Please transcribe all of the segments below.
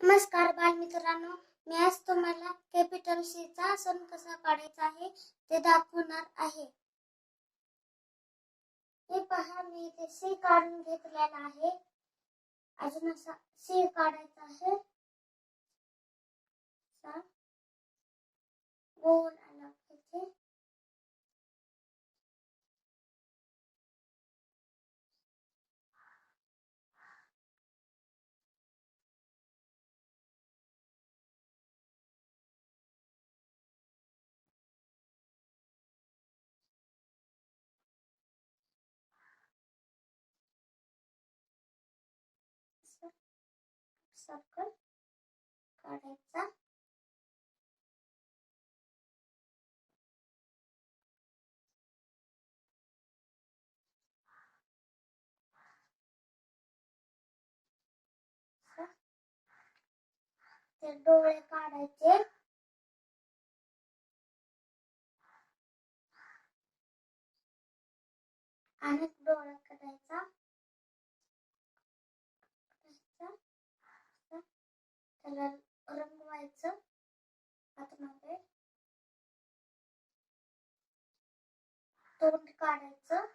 नमस्कार बालमित्रांनो मी आज तुम्हाला कॅपिटल सी चा सण कसा काढायचा आहे ते दाखवणार आहे. हे पहा मी इथे सी काढून घेतलेला आहे. अजून असा सी काढायचा आहे. गोल. सर्कल काढायचा. ते डोळे काढायचे. आणि डोळे काढायचा काढायचा. असं. त्याला रंगवायचं आतमध्ये तोंड काढायचं.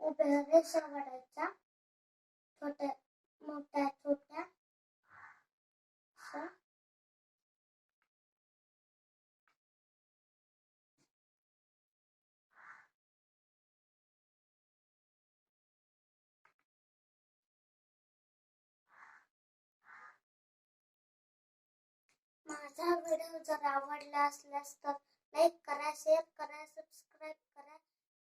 उभ्या रेषा काढायच्या. छोट्या माझा व्हिडिओ जर आवडला असल्यास तर लाईक करा शेअर करा सबस्क्राईब करा.